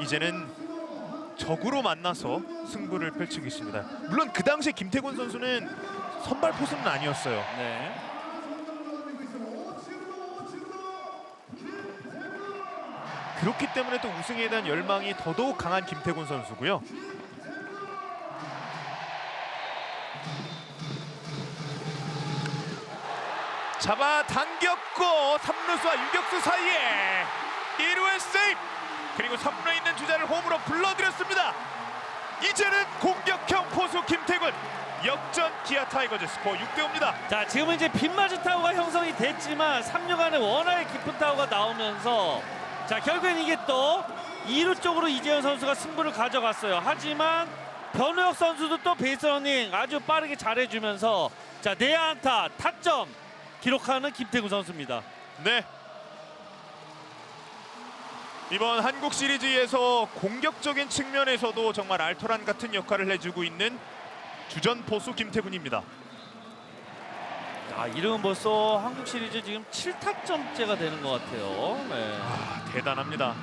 이제는 적으로 만나서 승부를 펼치겠습니다. 물론 그 당시에 김태곤 선수는 선발 포수는 아니었어요. 네. 그렇기 때문에 또 우승에 대한 열망이 더더욱 강한 김태곤 선수고요. 잡아 당겼고 3루수와 유격수 사이에 1루에 세이프 그리고 3루에 있는 주자를 홈으로 불러들였습니다. 이제는 공격형 포수 김태곤 역전 기아 타이거즈 스코어 6대5입니다. 자 지금은 이제 빗맞은 타구가 형성이 됐지만 3루간에 워낙에 깊은 타구가 나오면서 자 결국엔 이게 또 2루 쪽으로 이재현 선수가 승부를 가져갔어요. 하지만 변우혁 선수도 또 베이스 러닝 아주 빠르게 잘해주면서 자 내야 안타 타점 기록하는 김태구 선수입니다. 네. 이번 한국 시리즈에서 공격적인 측면에서도 정말 알토란 같은 역할을 해주고 있는 주전 포수 김태군입니다. 아 이름은 벌써 한국 시리즈 지금 7타점째가 되는 것 같아요. 네. 아, 대단합니다.